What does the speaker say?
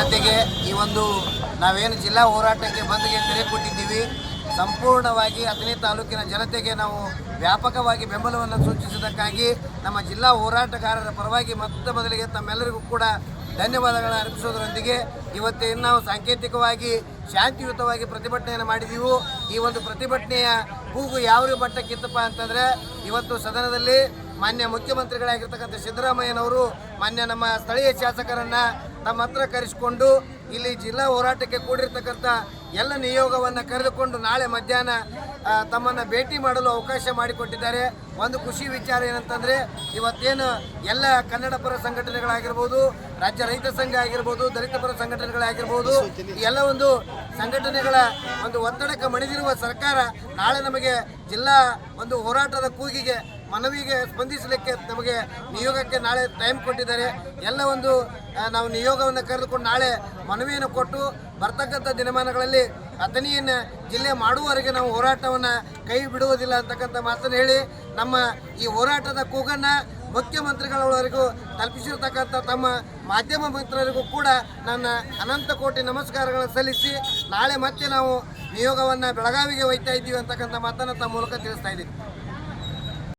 ಜನತೆಗೆ ಈ ಒಂದು ನಾವೇನು ಜಿಲ್ಲಾ ಹೋರಾಟಕ್ಕೆ ಬಂದ್ಗೆ ತೆರೆ ಕೊಟ್ಟಿದ್ದೀವಿ. ಸಂಪೂರ್ಣವಾಗಿ ಹತ್ತನೇ ತಾಲೂಕಿನ ಜನತೆಗೆ ನಾವು ವ್ಯಾಪಕವಾಗಿ ಬೆಂಬಲವನ್ನು ಸೂಚಿಸಿದ್ದಕ್ಕಾಗಿ ನಮ್ಮ ಜಿಲ್ಲಾ ಹೋರಾಟಗಾರರ ಪರವಾಗಿ ಮತ್ತೆ ಮೊದಲಿಗೆ ತಮ್ಮೆಲ್ಲರಿಗೂ ಕೂಡ ಧನ್ಯವಾದಗಳನ್ನು ಅರ್ಪಿಸೋದರೊಂದಿಗೆ ಇವತ್ತೇನು ನಾವು ಸಾಂಕೇತಿಕವಾಗಿ ಶಾಂತಿಯುತವಾಗಿ ಪ್ರತಿಭಟನೆಯನ್ನು ಮಾಡಿದೀವು. ಈ ಒಂದು ಪ್ರತಿಭಟನೆಯ ಕೂಗು ಯಾವ ಮಟ್ಟಕ್ಕಿತ್ತಪ್ಪ ಅಂತಂದರೆ ಇವತ್ತು ಸದನದಲ್ಲಿ ಮಾನ್ಯ ಮುಖ್ಯಮಂತ್ರಿಗಳಾಗಿರ್ತಕ್ಕಂಥ ಸಿದ್ದರಾಮಯ್ಯನವರು ಮಾನ್ಯ ನಮ್ಮ ಸ್ಥಳೀಯ ಶಾಸಕರನ್ನ ತಮ್ಮ ಹತ್ರ ಕರೆಸಿಕೊಂಡು ಇಲ್ಲಿ ಜಿಲ್ಲಾ ಹೋರಾಟಕ್ಕೆ ಕೂಡಿರ್ತಕ್ಕಂಥ ಎಲ್ಲ ನಿಯೋಗವನ್ನು ಕರೆದುಕೊಂಡು ನಾಳೆ ಮಧ್ಯಾಹ್ನ ತಮ್ಮನ್ನು ಭೇಟಿ ಮಾಡಲು ಅವಕಾಶ ಮಾಡಿಕೊಟ್ಟಿದ್ದಾರೆ. ಒಂದು ಖುಷಿ ವಿಚಾರ ಏನಂತಂದರೆ, ಇವತ್ತೇನು ಎಲ್ಲ ಕನ್ನಡ ಪರ ಸಂಘಟನೆಗಳಾಗಿರ್ಬೋದು, ರಾಜ್ಯ ರೈತ ಸಂಘ ಆಗಿರ್ಬೋದು, ದಲಿತ ಪರ ಸಂಘಟನೆಗಳಾಗಿರ್ಬೋದು ಎಲ್ಲ ಒಂದು ಸಂಘಟನೆಗಳ ಒಂದು ಒತ್ತಡಕ್ಕೆ ಮಣಿದಿರುವ ಸರ್ಕಾರ ನಾಳೆ ನಮಗೆ ಜಿಲ್ಲಾ ಒಂದು ಹೋರಾಟದ ಕೂಗಿಗೆ, ಮನವಿಗೆ ಸ್ಪಂದಿಸಲಿಕ್ಕೆ ನಮಗೆ ನಿಯೋಗಕ್ಕೆ ನಾಳೆ ಟೈಮ್ ಕೊಟ್ಟಿದ್ದಾರೆ. ಎಲ್ಲ ಒಂದು ನಾವು ನಿಯೋಗವನ್ನು ಕರೆದುಕೊಂಡು ನಾಳೆ ಮನವಿಯನ್ನು ಕೊಟ್ಟು ಬರ್ತಕ್ಕಂಥ ದಿನಮಾನಗಳಲ್ಲಿ ಅಥಣಿಯನ್ನು ಜಿಲ್ಲೆ ಮಾಡುವವರೆಗೆ ನಾವು ಹೋರಾಟವನ್ನು ಕೈ ಬಿಡುವುದಿಲ್ಲ ಅಂತಕ್ಕಂಥ ಮಾತನ್ನು ಹೇಳಿ ನಮ್ಮ ಈ ಹೋರಾಟದ ಕೂಗನ್ನು ಮುಖ್ಯಮಂತ್ರಿಗಳವರೆಗೂ ತಲುಪಿಸಿರ್ತಕ್ಕಂಥ ತಮ್ಮ ಮಾಧ್ಯಮ ಮಿತ್ರರಿಗೂ ಕೂಡ ನನ್ನ ಅನಂತ ಕೋಟಿ ನಮಸ್ಕಾರಗಳನ್ನು ಸಲ್ಲಿಸಿ ನಾಳೆ ಮತ್ತೆ ನಾವು ನಿಯೋಗವನ್ನು ಬೆಳಗಾವಿಗೆ ಒಯ್ತಾ ಇದ್ದೀವಿ ಅಂತಕ್ಕಂಥ ಮಾತನ್ನು ತಮ್ಮ ಮೂಲಕ ತಿಳಿಸ್ತಾ ಇದ್ದೀನಿ.